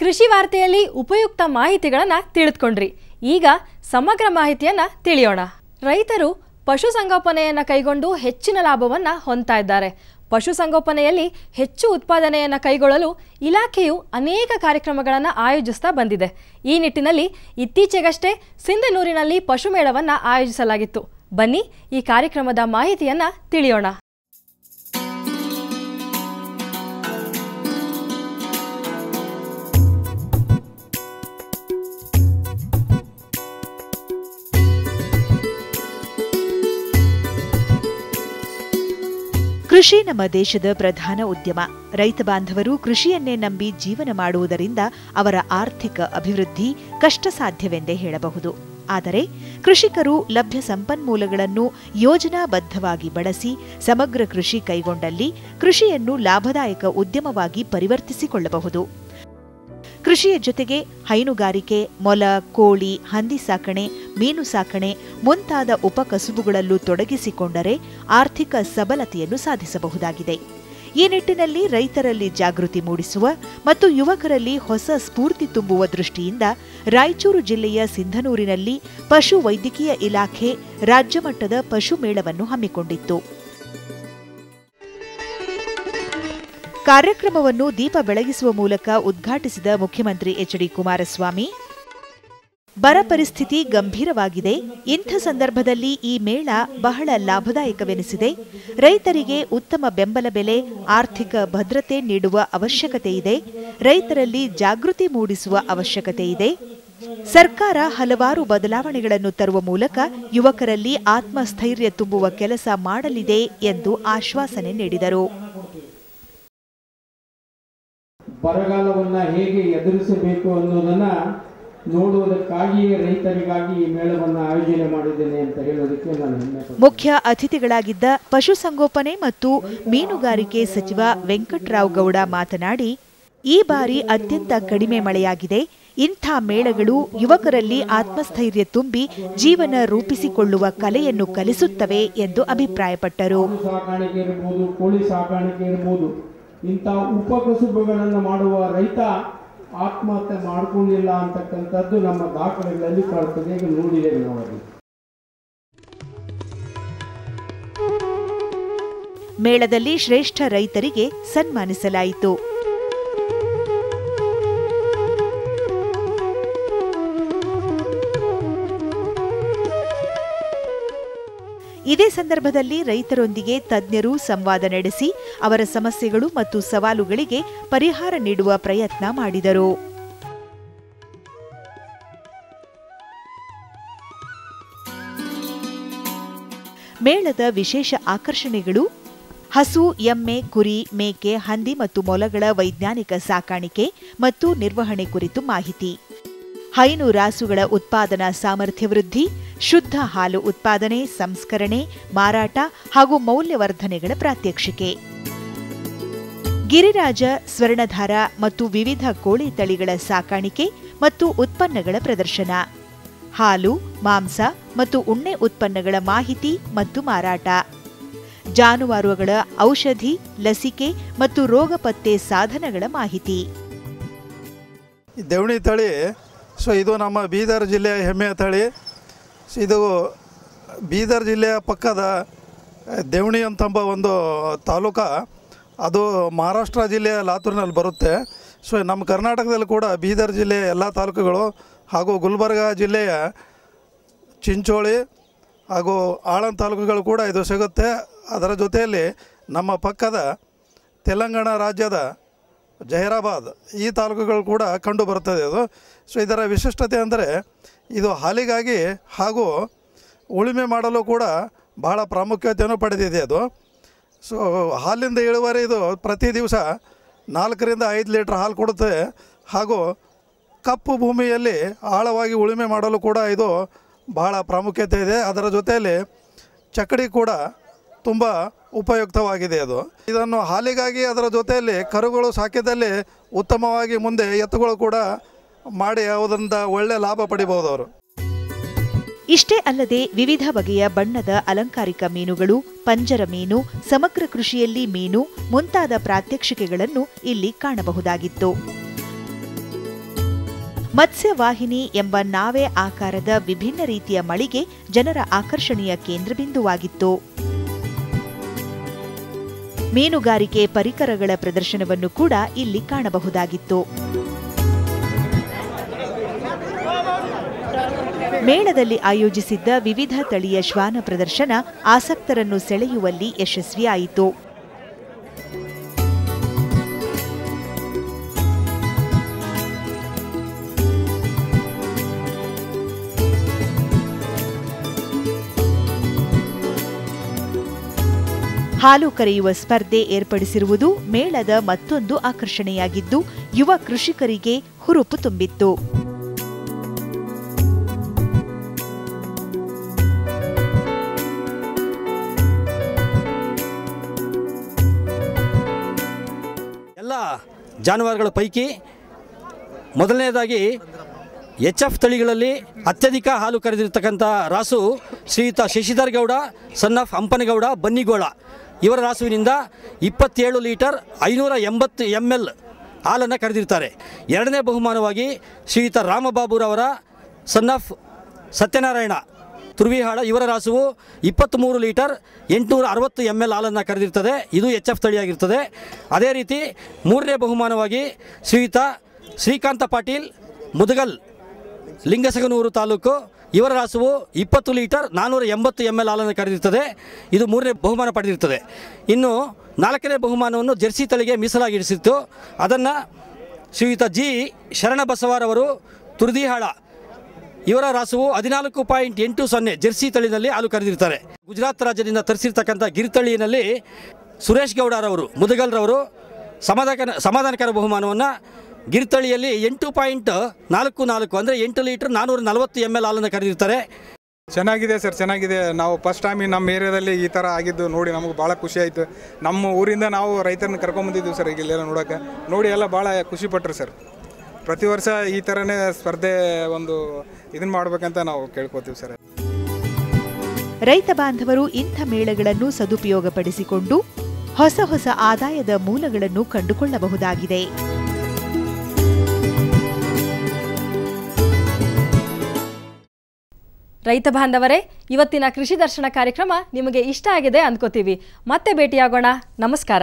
ಕೃಷಿ ವಾರ್ತೆಯಲ್ಲಿ ಉಪಯುಕ್ತ ಮಾಹಿತಿಗಳನ್ನು ತಿಳಿದುಕೊಂಡ್ರಿ. ಈಗ ಸಮಗ್ರ ಮಾಹಿತಿಯನ್ನ ತಿಳಿಯೋಣ. ರೈತರು ಪಶುಸಂಗೋಪನೆಯನ್ನು ಕೈಗೊಂಡು ಹೆಚ್ಚಿನ ಲಾಭವನ್ನು ಹೊಂದ್ತಾ ಇದ್ದಾರೆ. ಪಶುಸಂಗೋಪನೆಯಲ್ಲಿ ಹೆಚ್ಚು ಉತ್ಪಾದನೆಯನ್ನು ಕೈಗೊಳ್ಳಲು ಇಲಾಖೆಯು ಅನೇಕ ಕಾರ್ಯಕ್ರಮಗಳನ್ನು ಆಯೋಜಿಸ್ತಾ ಬಂದಿದೆ. ಈ ನಿಟ್ಟಿನಲ್ಲಿ ಇತ್ತೀಚೆಗಷ್ಟೇ ಸಿಂಧನೂರಿನಲ್ಲಿ ಪಶುಮೇಳವನ್ನು ಆಯೋಜಿಸಲಾಗಿತ್ತು. ಬನ್ನಿ ಈ ಕಾರ್ಯಕ್ರಮದ ಮಾಹಿತಿಯನ್ನ ತಿಳಿಯೋಣ. ಕೃಷಿ ನಮ್ಮ ದೇಶದ ಪ್ರಧಾನ ಉದ್ಯಮ. ರೈತ ಬಾಂಧವರು ಕೃಷಿಯನ್ನೇ ನಂಬಿ ಜೀವನ ಮಾಡುವುದರಿಂದ ಅವರ ಆರ್ಥಿಕ ಅಭಿವೃದ್ಧಿ ಕಷ್ಟ ಸಾಧ್ಯವೆಂದೇ ಹೇಳಬಹುದು. ಆದರೆ ಕೃಷಿಕರು ಲಭ್ಯ ಸಂಪನ್ಮೂಲಗಳನ್ನು ಯೋಜನಾಬದ್ಧವಾಗಿ ಬಳಸಿ ಸಮಗ್ರ ಕೃಷಿ ಕೈಗೊಂಡಲ್ಲಿ ಕೃಷಿಯನ್ನು ಲಾಭದಾಯಕ ಉದ್ಯಮವಾಗಿ ಪರಿವರ್ತಿಸಿಕೊಳ್ಳಬಹುದು. ಕೃಷಿಯ ಜೊತೆಗೆ ಹೈನುಗಾರಿಕೆ, ಮೊಲ, ಕೋಳಿ, ಹಂದಿ ಸಾಕಣೆ, ಮೀನು ಸಾಕಣೆ ಮುಂತಾದ ಉಪಕಸುಬುಗಳಲ್ಲೂ ತೊಡಗಿಸಿಕೊಂಡರೆ ಆರ್ಥಿಕ ಸಬಲತೆಯನ್ನು ಸಾಧಿಸಬಹುದಾಗಿದೆ. ಈ ನಿಟ್ಟಿನಲ್ಲಿ ರೈತರಲ್ಲಿ ಜಾಗೃತಿ ಮೂಡಿಸುವ ಮತ್ತು ಯುವಕರಲ್ಲಿ ಹೊಸ ಸ್ಫೂರ್ತಿ ತುಂಬುವ ದೃಷ್ಟಿಯಿಂದ ರಾಯಚೂರು ಜಿಲ್ಲೆಯ ಸಿಂಧನೂರಿನಲ್ಲಿ ಪಶು ವೈದ್ಯಕೀಯ ಇಲಾಖೆ ರಾಜ್ಯಮಟ್ಟದ ಪಶು ಮೇಳವನ್ನು ಹಮ್ಮಿಕೊಂಡಿತ್ತು. ಕಾರ್ಯಕ್ರಮವನ್ನು ದೀಪ ಬೆಳಗಿಸುವ ಮೂಲಕ ಉದ್ಘಾಟಿಸಿದ ಮುಖ್ಯಮಂತ್ರಿ ಎಚ್ ಡಿ ಕುಮಾರಸ್ವಾಮಿ ಬರ ಪರಿಸ್ಥಿತಿ ಗಂಭೀರವಾಗಿದೆ. ಇಂಥ ಸಂದರ್ಭದಲ್ಲಿ ಈ ಮೇಳ ಬಹಳ ಲಾಭದಾಯಕವೆನಿಸಿದೆ. ರೈತರಿಗೆ ಉತ್ತಮ ಬೆಂಬಲ ಬೆಲೆ, ಆರ್ಥಿಕ ಭದ್ರತೆ ನೀಡುವ ಅವಶ್ಯಕತೆ ಇದೆ. ರೈತರಲ್ಲಿ ಜಾಗೃತಿ ಮೂಡಿಸುವ ಅವಶ್ಯಕತೆ ಇದೆ. ಸರ್ಕಾರ ಹಲವಾರು ಬದಲಾವಣೆಗಳನ್ನು ತರುವ ಮೂಲಕ ಯುವಕರಲ್ಲಿ ಆತ್ಮಸ್ಥೈರ್ಯ ತುಂಬುವ ಕೆಲಸ ಮಾಡಲಿದೆ ಎಂದು ಆಶ್ವಾಸನೆ ನೀಡಿದರು. ಬರಗಾಲವನ್ನು ಹೇಗೆ ಎದುರಿಸಬೇಕು ಅನ್ನೋದನ್ನ ನೋಡುವುದಕ್ಕಾಗಿಯೇ ರೈತರಿಗಾಗಿ ಈ ಮೇಳವನ್ನು ಆಯೋಜನೆ ಮಾಡಿದ್ದೇನೆ ಅಂತ ಹೇಳೋದಕ್ಕೆ ನಾನು. ಮುಖ್ಯ ಅತಿಥಿಗಳಾಗಿದ್ದ ಪಶುಸಂಗೋಪನೆ ಮತ್ತು ಮೀನುಗಾರಿಕೆ ಸಚಿವ ವೆಂಕಟರಾವ್ ಗೌಡ ಮಾತನಾಡಿ ಈ ಬಾರಿ ಅತ್ಯಂತ ಕಡಿಮೆ ಮಳೆಯಾಗಿದೆ ಇಂಥ ಮೇಳಗಳು ಯುವಕರಲ್ಲಿ ಆತ್ಮಸ್ಥೈರ್ಯ ತುಂಬಿ ಜೀವನ ರೂಪಿಸಿಕೊಳ್ಳುವ ಕಲೆಯನ್ನು ಕಲಿಸುತ್ತವೆ ಎಂದು ಅಭಿಪ್ರಾಯಪಟ್ಟರು ಸಾಕಾಣಿಕೆ ಇರ್ಬೋದು ಕೋಳಿ ಸಾಕಾಣಿಕೆ ಇರ್ಬೋದು ಇಂಥ ಉಪಕಸುಬುಗಳನ್ನು ಮಾಡುವ ರೈತ ಆತ್ಮಹತ್ಯೆ ಮಾಡಿಕೊಂಡಿಲ್ಲ ಅಂತಕ್ಕಂಥದ್ದು ನಮ್ಮ ದಾಖಲೆಗಳಲ್ಲಿ ಕಾಣ್ತದೆ. ಈಗ ನೋಡಿದ್ದೇವೆ ನಾವು ಮೇಳದಲ್ಲಿ ಶ್ರೇಷ್ಠ ರೈತರಿಗೆ ಸನ್ಮಾನಿಸಲಾಯಿತು. ಇದೇ ಸಂದರ್ಭದಲ್ಲಿ ರೈತರೊಂದಿಗೆ ತಜ್ಞರು ಸಂವಾದ ನಡೆಸಿ ಅವರ ಸಮಸ್ಯೆಗಳು ಮತ್ತು ಸವಾಲುಗಳಿಗೆ ಪರಿಹಾರ ನೀಡುವ ಪ್ರಯತ್ನ ಮಾಡಿದರು. ಮೇಳದ ವಿಶೇಷ ಆಕರ್ಷಣೆಗಳು ಹಸು, ಎಮ್ಮೆ, ಕುರಿ, ಮೇಕೆ, ಹಂದಿ ಮತ್ತು ಮೊಲಗಳ ವೈಜ್ಞಾನಿಕ ಸಾಕಾಣಿಕೆ ಮತ್ತು ನಿರ್ವಹಣೆ ಕುರಿತು ಮಾಹಿತಿ. ಹೈನು ರಾಸುಗಳ ಉತ್ಪಾದನಾ ಸಾಮರ್ಥ್ಯ ವೃದ್ಧಿ ಶುದ್ಧ ಹಾಲು ಉತ್ಪಾದನೆ, ಸಂಸ್ಕರಣೆ, ಮಾರಾಟ ಹಾಗೂ ಮೌಲ್ಯವರ್ಧನೆಗಳ ಪ್ರಾತ್ಯಕ್ಷಿಕೆ. ಗಿರಿರಾಜ, ಸ್ವರ್ಣಧಾರ ಮತ್ತು ವಿವಿಧ ಕೋಳಿ ತಳಿಗಳ ಸಾಕಾಣಿಕೆ ಮತ್ತು ಉತ್ಪನ್ನಗಳ ಪ್ರದರ್ಶನ. ಹಾಲು, ಮಾಂಸ ಮತ್ತು ಉಣ್ಣೆ ಉತ್ಪನ್ನಗಳ ಮಾಹಿತಿ ಮತ್ತು ಮಾರಾಟ. ಜಾನುವಾರುಗಳ ಔಷಧಿ, ಲಸಿಕೆ ಮತ್ತು ರೋಗ ಪತ್ತೆ ಸಾಧನಗಳ ಮಾಹಿತಿ. ದೇವಣಿ ತಳಿ, ಸೊ ಇದು ನಮ್ಮ ಬೀದರ್ ಜಿಲ್ಲೆಯ ಹೆಮ್ಮೆಯ ತಳಿ. ಇದು ಬೀದರ್ ಜಿಲ್ಲೆಯ ಪಕ್ಕದ ದೇವಣಿ ಅಂತಂಬ ಒಂದು ತಾಲೂಕ. ಅದು ಮಹಾರಾಷ್ಟ್ರ ಜಿಲ್ಲೆಯ ಲಾತೂರಿನಲ್ಲಿ ಬರುತ್ತೆ. ಸೊ, ನಮ್ಮ ಕರ್ನಾಟಕದಲ್ಲಿ ಕೂಡ ಬೀದರ್ ಜಿಲ್ಲೆಯ ಎಲ್ಲ ತಾಲೂಕುಗಳು ಹಾಗೂ ಗುಲ್ಬರ್ಗ ಜಿಲ್ಲೆಯ ಚಿಂಚೋಳಿ ಹಾಗೂ ಆಳಂದ ತಾಲೂಕುಗಳು ಕೂಡ ಇದು ಸಿಗುತ್ತೆ. ಅದರ ಜೊತೆಯಲ್ಲಿ ನಮ್ಮ ಪಕ್ಕದ ತೆಲಂಗಾಣ ರಾಜ್ಯದ ಜಹೀರಾಬಾದ್ ಈ ತಾಲೂಕುಗಳು ಕೂಡ ಕಂಡು ಬರುತ್ತದೆ ಅದು. ಸೊ, ಇದರ ವಿಶಿಷ್ಟತೆ ಅಂದರೆ ಇದು ಹಾಲಿಗಾಗಿ ಹಾಗೂ ಉಳುಮೆ ಮಾಡಲು ಕೂಡ ಬಹಳ ಪ್ರಾಮುಖ್ಯತೆಯನ್ನು ಪಡೆದಿದೆ ಅದು. ಸೊ ಹಾಲಿಂದ ಇಳುವರಿ ಇದು ಪ್ರತಿ ದಿವಸ ನಾಲ್ಕರಿಂದ ಐದು ಲೀಟ್ರ್ ಹಾಲು ಕೊಡುತ್ತೆ. ಹಾಗೂ ಕಪ್ಪು ಭೂಮಿಯಲ್ಲಿ ಆಳವಾಗಿ ಉಳುಮೆ ಮಾಡಲು ಕೂಡ ಇದು ಬಹಳ ಪ್ರಾಮುಖ್ಯತೆ ಇದೆ. ಅದರ ಜೊತೆಯಲ್ಲಿ ಚಕ್ಕಡಿ ಕೂಡ ತುಂಬ ಉಪಯುಕ್ತವಾಗಿದೆ ಅದು. ಇದನ್ನು ಹಾಲಿಗಾಗಿ ಅದರ ಜೊತೆಯಲ್ಲಿ ಕರುಗಳು ಸಾಕಿದಲ್ಲಿ ಉತ್ತಮವಾಗಿ ಮುಂದೆ ಎತ್ತುಗಳು ಕೂಡ ಮಾಡಿ ಅದರಿಂದ ಒಳ್ಳೆ ಲಾಭ ಪಡಿಬಹುದು ಅವರು. ಇಷ್ಟೇ ಅಲ್ಲದೆ ವಿವಿಧ ಬಗೆಯ ಬಣ್ಣದ ಅಲಂಕಾರಿಕ ಮೀನುಗಳು, ಪಂಜರ ಮೀನು, ಸಮಗ್ರ ಕೃಷಿಯಲ್ಲಿ ಮೀನು ಮುಂತಾದ ಪ್ರಾತ್ಯಕ್ಷಿಕೆಗಳನ್ನು ಇಲ್ಲಿ ಕಾಣಬಹುದಾಗಿತ್ತು. ಮತ್ಸ್ಯವಾಹಿನಿ ಎಂಬ ನಾವೆ ಆಕಾರದ ವಿಭಿನ್ನ ರೀತಿಯ ಮಳಿಗೆ ಜನರ ಆಕರ್ಷಣೆಯ ಕೇಂದ್ರಬಿಂದುವಾಗಿತ್ತು. ಮೀನುಗಾರಿಕೆ ಪರಿಕರಗಳ ಪ್ರದರ್ಶನವನ್ನು ಕೂಡ ಇಲ್ಲಿ ಕಾಣಬಹುದಾಗಿತ್ತು. ಮೇಳದಲ್ಲಿ ಆಯೋಜಿಸಿದ್ದ ವಿವಿಧ ತಳಿಯ ಶ್ವಾನ ಪ್ರದರ್ಶನ ಆಸಕ್ತರನ್ನು ಸೆಳೆಯುವಲ್ಲಿ ಯಶಸ್ವಿಯಾಯಿತು. ಹಾಲು ಕರೆಯುವ ಸ್ಪರ್ಧೆ ಏರ್ಪಡಿಸಿರುವುದು ಮೇಳದ ಮತ್ತೊಂದು ಆಕರ್ಷಣೆಯಾಗಿದ್ದು, ಯುವ ಕೃಷಿಕರಿಗೆ ಹುರುಪು ತುಂಬಿತ್ತು. ಜಾನುವಾರುಗಳ ಪೈಕಿ ಮೊದಲನೇದಾಗಿ ಎಚ್ ಎಫ್ ತಳಿಗಳಲ್ಲಿ ಅತ್ಯಧಿಕ ಹಾಲು ಕರೆದಿರ್ತಕ್ಕಂಥ ರಾಸು ಶ್ರೀಯುತ ಶಶಿಧರ್ ಗೌಡ, ಸನ್ ಆಫ್ ಹಂಪನಗೌಡ, ಬನ್ನಿಗೋಳ. ಇವರ ರಾಸುವಿನಿಂದ ಇಪ್ಪತ್ತೇಳು ಲೀಟರ್ ಐನೂರ ಎಂಬತ್ತು ಎಂ ಎಲ್ ಹಾಲನ್ನು ಕರೆದಿರ್ತಾರೆ. ಎರಡನೇ ಬಹುಮಾನವಾಗಿ ಶ್ರೀಯುತ ರಾಮಬಾಬುರವರ ಸನ್ ಆಫ್ ಸತ್ಯನಾರಾಯಣ. ತುರ್ವಿಹಾಳ ಇವರ ರಾಸುವು ಇಪ್ಪತ್ತ್ಮೂರು ಲೀಟರ್ ಎಂಟುನೂರ ಅರವತ್ತು ಎಂ ಎಲ್ ಹಾಲನ್ನು ಕರೆದಿರ್ತದೆ. ಇದು ಎಚ್ ಎಫ್ ತಳಿಯಾಗಿರ್ತದೆ. ಅದೇ ರೀತಿ ಮೂರನೇ ಬಹುಮಾನವಾಗಿ ಶ್ರೀಯುತ ಶ್ರೀಕಾಂತ ಪಾಟೀಲ್ ಮುದಗಲ್, ಲಿಂಗಸಗನೂರು ತಾಲೂಕು ಇವರ ರಾಸುವು ಇಪ್ಪತ್ತು ಲೀಟರ್ ನಾನ್ನೂರ ಎಂಬತ್ತು ಎಂ ಎಲ್ ಹಾಲನ್ನು ಕರೆದಿರ್ತದೆ. ಇದು ಮೂರನೇ ಬಹುಮಾನ ಪಡೆದಿರ್ತದೆ. ಇನ್ನು ನಾಲ್ಕನೇ ಬಹುಮಾನವನ್ನು ಜೆರ್ಸಿ ತಳಿಗೆ ಮೀಸಲಾಗಿರಿಸಿತ್ತು ಅದನ್ನು ಶ್ರೀಯುತ ಜಿ. ಶರಣಬಸವರವರು ತುರ್ದಿಹಾಳ ಇವರ ರಾಸುವು ಹದಿನಾಲ್ಕು ಪಾಯಿಂಟ್ ಎಂಟು ಸೊನ್ನೆ ಜೆರ್ಸಿ ತಳಿನಲ್ಲಿ ಹಾಲು ಕರೆದಿರ್ತಾರೆ. ಗುಜರಾತ್ ರಾಜ್ಯದಿಂದ ತರಿಸಿರ್ತಕ್ಕಂಥ ಗಿರಿತಳಿಯಲ್ಲಿ ಸುರೇಶ್ ಗೌಡರವರು, ಮುದಗಲ್ರವರು ಸಮಾಧಾನ ಸಮಾಧಾನಕರ ಬಹುಮಾನವನ್ನು ಗಿರಿತಳಿಯಲ್ಲಿ ಎಂಟು ಪಾಯಿಂಟ್ ನಾಲ್ಕು ನಾಲ್ಕು ಅಂದರೆ ಎಂಟು ಲೀಟರ್ ನಾನ್ನೂರ ನಲವತ್ತು ಎಂ ಎಲ್ ಹಾಲನ್ನು ಕರೆದಿರ್ತಾರೆ. ಚೆನ್ನಾಗಿದೆ ಸರ್, ಚೆನ್ನಾಗಿದೆ. ನಾವು ಫಸ್ಟ್ ಟೈಮ್ ನಮ್ಮ ಏರಿಯಾದಲ್ಲಿ ಈ ಥರ ಆಗಿದ್ದು ನೋಡಿ ನಮಗೆ ಭಾಳ ಖುಷಿ ಆಯಿತು. ನಮ್ಮ ಊರಿಂದ ನಾವು ರೈತರನ್ನ ಕರ್ಕೊಂಬಂದಿದ್ದೀವಿ ಸರ್ ಈಗ ಇಲ್ಲೆಲ್ಲ ನೋಡೋಕೆ ನೋಡಿ ಎಲ್ಲ ಭಾಳ ಖುಷಿ ಪಟ್ರು ಸರ್. ಪ್ರತಿ ವರ್ಷ ಈ ಥರನೇ ಸ್ಪರ್ಧೆ ಒಂದು ಇದನ್ನು ಮಾಡಬೇಕಂತ ನಾವು ಕೇಳ್ಕೊತೀವಿ ಸರ್. ರೈತ ಬಾಂಧವರು ಇಂಥ ಮೇಳಗಳನ್ನು ಸದುಪಯೋಗಪಡಿಸಿಕೊಂಡು ಹೊಸ ಹೊಸ ಆದಾಯದ ಮೂಲಗಳನ್ನು ಕಂಡುಕೊಳ್ಳಬಹುದಾಗಿದೆ. ರೈತ ಬಾಂಧವರೇ ಇವತ್ತಿನ ಕೃಷಿ ದರ್ಶನ ಕಾರ್ಯಕ್ರಮ ನಿಮಗೆ ಇಷ್ಟ ಆಗಿದೆ ಅಂದ್ಕೋತೀವಿ. ಮತ್ತೆ ಭೇಟಿಯಾಗೋಣ. ನಮಸ್ಕಾರ.